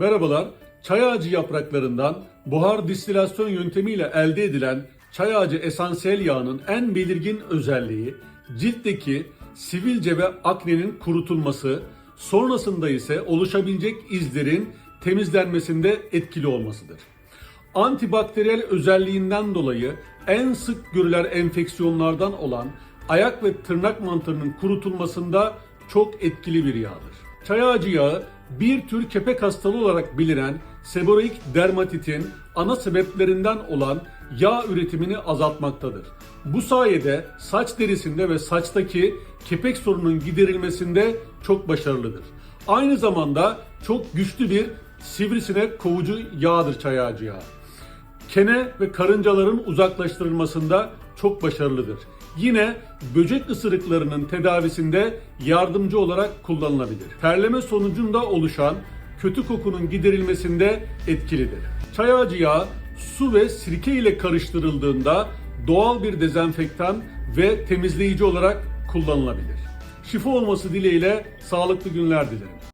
Merhabalar. Çay ağacı yapraklarından buhar distilasyon yöntemiyle elde edilen çay ağacı esansiyel yağının en belirgin özelliği ciltteki sivilce ve aknenin kurutulması, sonrasında ise oluşabilecek izlerin temizlenmesinde etkili olmasıdır. Antibakteriyel özelliğinden dolayı en sık görülen enfeksiyonlardan olan ayak ve tırnak mantarının kurutulmasında çok etkili bir yağdır. Çay ağacı yağı bir tür kepek hastalığı olarak bilinen seboreik dermatitin ana sebeplerinden olan yağ üretimini azaltmaktadır. Bu sayede saç derisinde ve saçtaki kepek sorunun giderilmesinde çok başarılıdır. Aynı zamanda çok güçlü bir sivrisinek kovucu yağdır çay ağacı yağı kene ve karıncaların uzaklaştırılmasında çok başarılıdır. Yine böcek ısırıklarının tedavisinde yardımcı olarak kullanılabilir. Terleme sonucunda oluşan kötü kokunun giderilmesinde etkilidir. Çay ağacı yağı su ve sirke ile karıştırıldığında doğal bir dezenfektan ve temizleyici olarak kullanılabilir. Şifa olması dileğiyle sağlıklı günler dilerim.